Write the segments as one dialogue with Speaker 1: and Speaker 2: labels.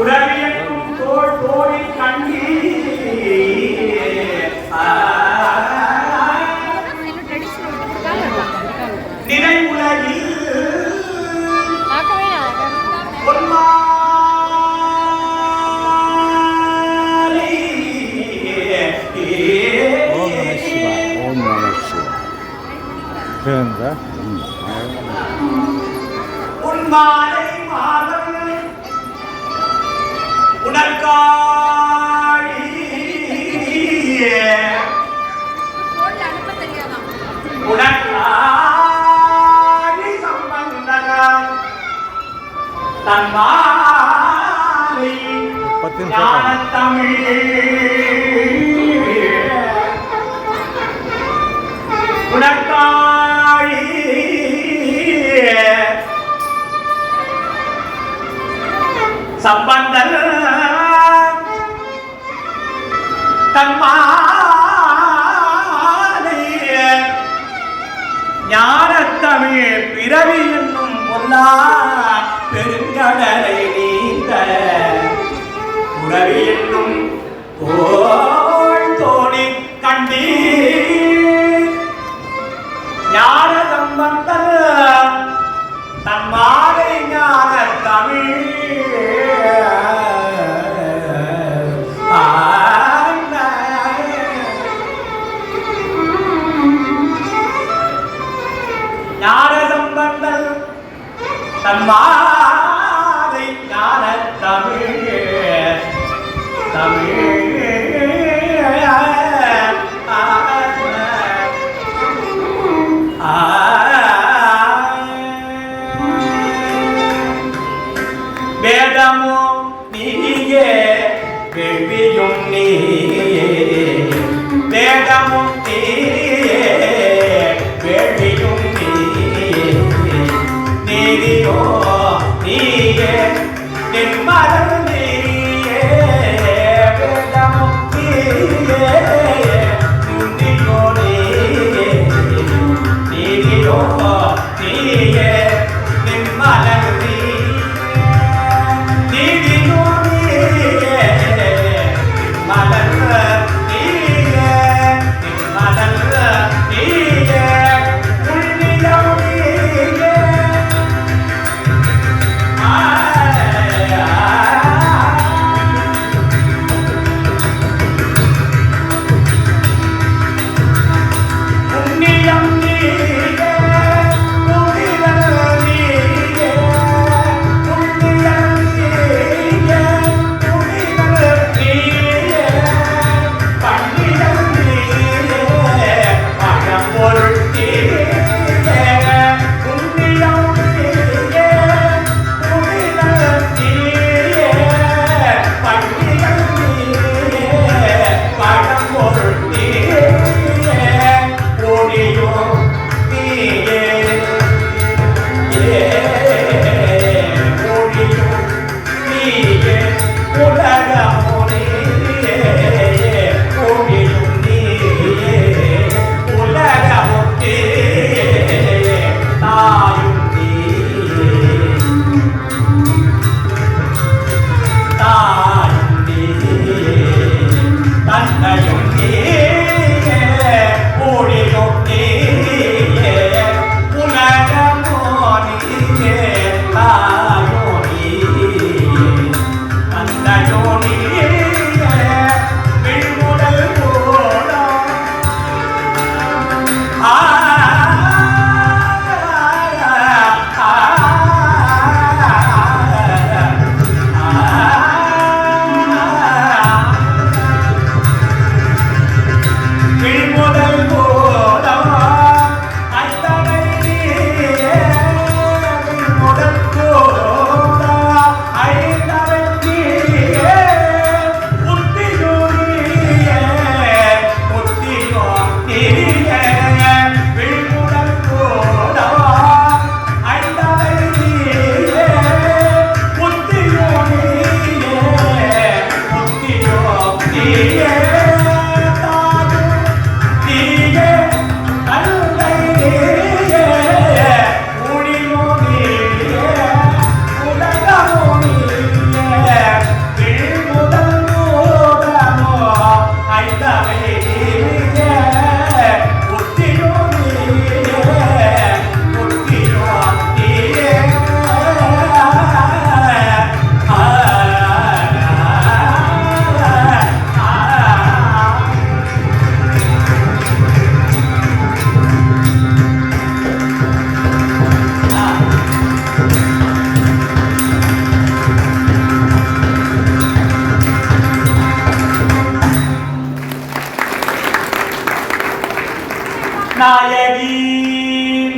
Speaker 1: உடலியக்கும் தோல்
Speaker 2: தோலில் கண்ணீர். உனக்காழி
Speaker 1: சம்பந்தன் தன்மாலைய
Speaker 2: ஞானத்தமிழ் பிறவி என்னும் பொல்லா பெருங்கடலை உணவு என்னும் தோணி கண்டீர். ஞான சம்பந்த வேதமோ நீயே கேள்வியும் நீயே வேதமும் நீயே கேள்வியும் நீயே நீதியோ நீயே நிம்மரம் நீயே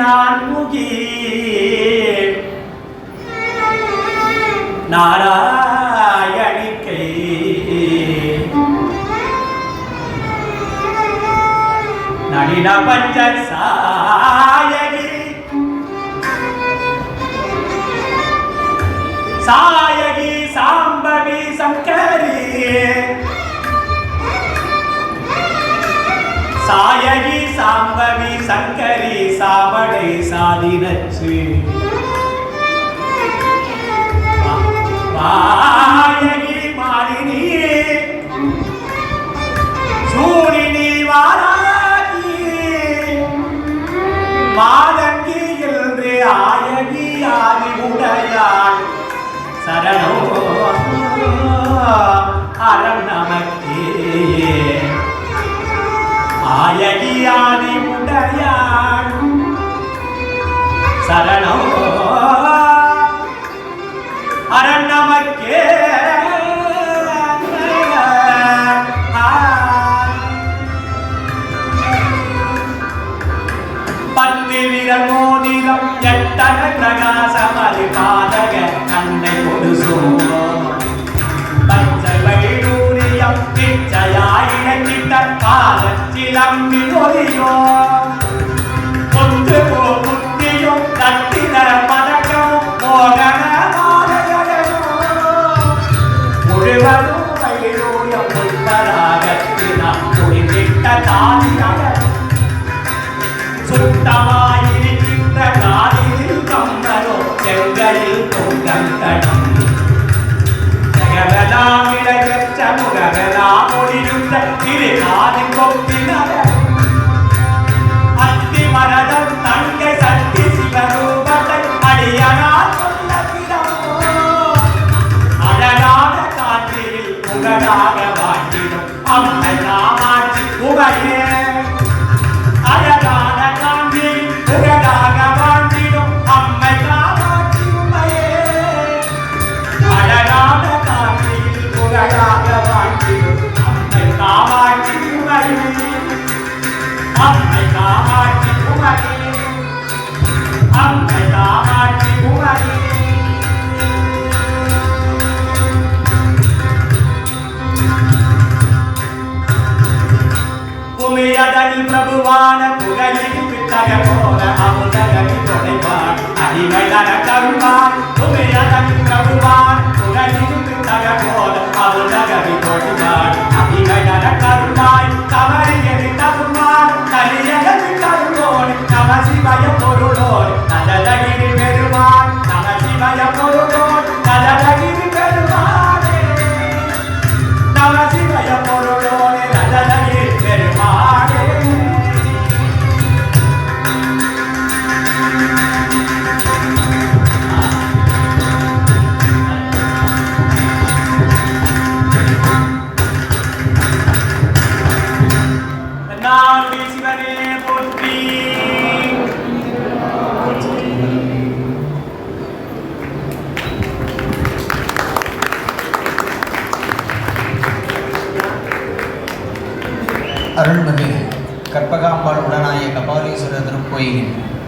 Speaker 2: நான்முகி நாராயணிக்கை. நளின பஞ்ச சாயகி. சாயகி சாம்பவி சங்கரி. சாயகி சாம்பவி சங்கரி சாவடை சாதினச்சு வாயகி மாலினி சூரினி வாராகி. மாதங்கி என்று ஆயகி ஆதி உடையாள் சரணோ அரண் நமக்கே. ஆயகி ஆதி உடையாள் சரணம். அரண்மக்கே பத்து விரல் மோதிரம் எட்டக பிரகாசமது பாதக முடிந்திட்ட தாதியாக பிரபுவான புகழில் பித்தக போல அமுதகவி தொலைவான் அடிமைதன கருவான் உமையதனில் பிரபுவான் புகழில் பித்தக போல அமுதகவி தொலைவான் அடிமைதன கருவாய் தவறியது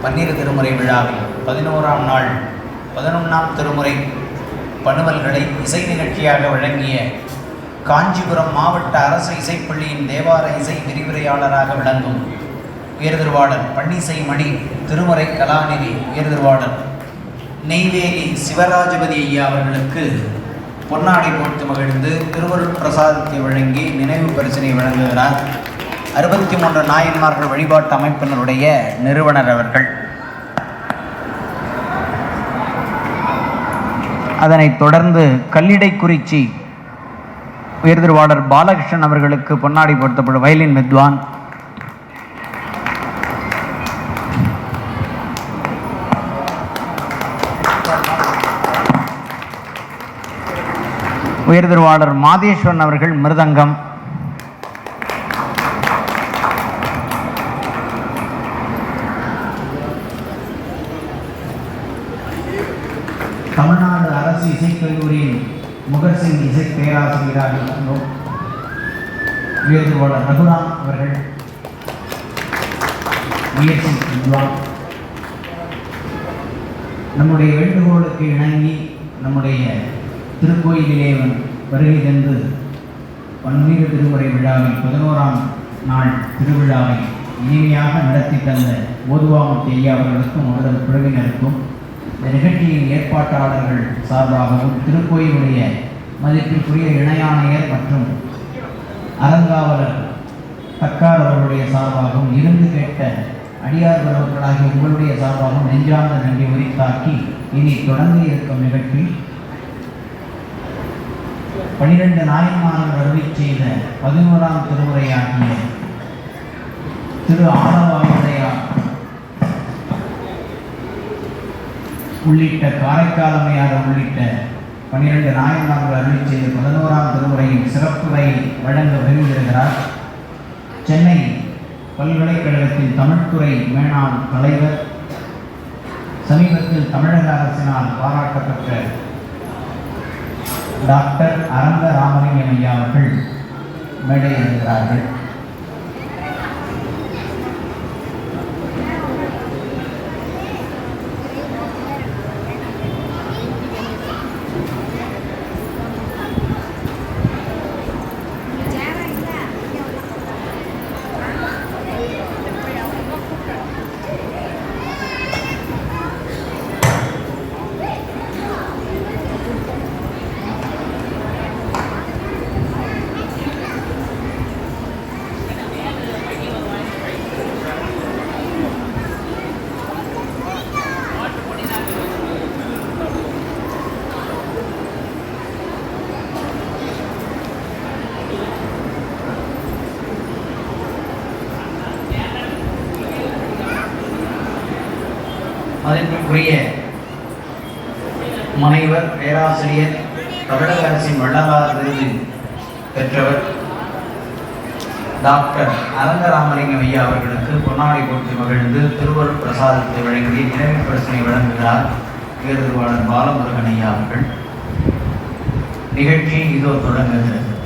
Speaker 3: பன்னிரு திருமுறை விழாவில் பதினோராம் நாள் பதினொன்றாம் திருமுறை பணுவல்களை இசை நிகழ்ச்சியாக வழங்கிய காஞ்சிபுரம் மாவட்ட அரசு இசைப்பள்ளியின் தேவார இசை விரிவுரையாளராக விளங்கும் உயர்திருவாளர் பன்னிசை மணி திருமுறை கலாநிதி உயர்திருவாளர் நெய்வேலி சிவராஜபதி ஐயா அவர்களுக்கு பொன்னாடை போட்டு மகிழ்ந்து திருவருள் பிரசாதத்தை வழங்கி நினைவு பரிசினை வழங்குகிறார். அறுபத்தி மூன்று நாயன்மார்கள் வழிபாட்டு அமைப்பினருடைய நிறுவனர் அவர்கள். அதனைத் தொடர்ந்து கல்லிடைக்குறிச்சி உயர்திருவாளர் பாலகிருஷ்ணன் அவர்களுக்கு பொன்னாடி பொருத்தப்படும் வயலின் வித்வான். உயர்திருவாளர் மாதேஸ்வரன் அவர்கள் மிருதங்கம். தமிழ்நாடு அரசு இசைக்கல்லூரியின் முகர்சிங் இசை பேராசிரியராக இருந்தோம். உயர்திருவாளர் ரகுராம் அவர்கள். முயற்சி செய்துள்ளார் நம்முடைய வேண்டுகோளுக்கு இணங்கி நம்முடைய திருக்கோயிலே வருகை தந்து பன்மீக திருமுறை விழாவில் பதினோராம் நாள் திருவிழாவை இனிமையாக நடத்தி தந்த ஓதுவாமூர்த்தி ஐயா அவர்களுக்கும் அவரது குழுவினருக்கும் இந்த நிகழ்ச்சியின் ஏற்பாட்டாளர்கள் சார்பாகவும் திருக்கோயிலுடைய மதிப்பிற்குரிய இணையாணையர் மற்றும் அறங்காவலர் தக்கார் அவர்களுடைய சார்பாகவும் இருந்து கேட்ட அடியார் பெருமக்களாகிய உங்களுடைய சார்பாகவும் நெஞ்சார்ந்த நன்றி உரித்தாக்கி இனி தொடர்ந்து இருக்கும் நிகழ்ச்சி பனிரெண்டு நாயன்மார்கள் அருளி செய்த பதினோராம் திருமுறையாகிய திரு ஆலவாயுடையார் உள்ளிட்ட காரைக்காலமையார் உள்ளிட்ட பனிரெண்டு நாயன்மார்கள் அருளி செய்த பதினோராம் திருமுறையின் சிறப்புரை வழங்க விரும்புகிறார். சென்னை பல்கலைக்கழகத்தின் தமிழ்துறை மேனாள் தலைவர் சமீபத்தில் தமிழக அரசினால் பாராட்டப்பட்ட டாக்டர் அரங்கராமலிங்கம் ஐயா அவர்கள் மேடை மதிப்பிற்குரிய பேராசிரியர் தமிழக அரசின் வள்ளலார் விருது பெற்றவர் டாக்டர் அரங்கராமலிங்கம் ஐயா அவர்களுக்கு பொன்னாடை போட்டி மகிழ்ந்து திருவருள் பிரசாதத்தை வழங்கி நினைவு பிரச்சனை வழங்குகிறார் உயர்திருவாளர் பாலமுருகன் ஐயா அவர்கள். நிகழ்ச்சி இதோ தொடங்குகிறது.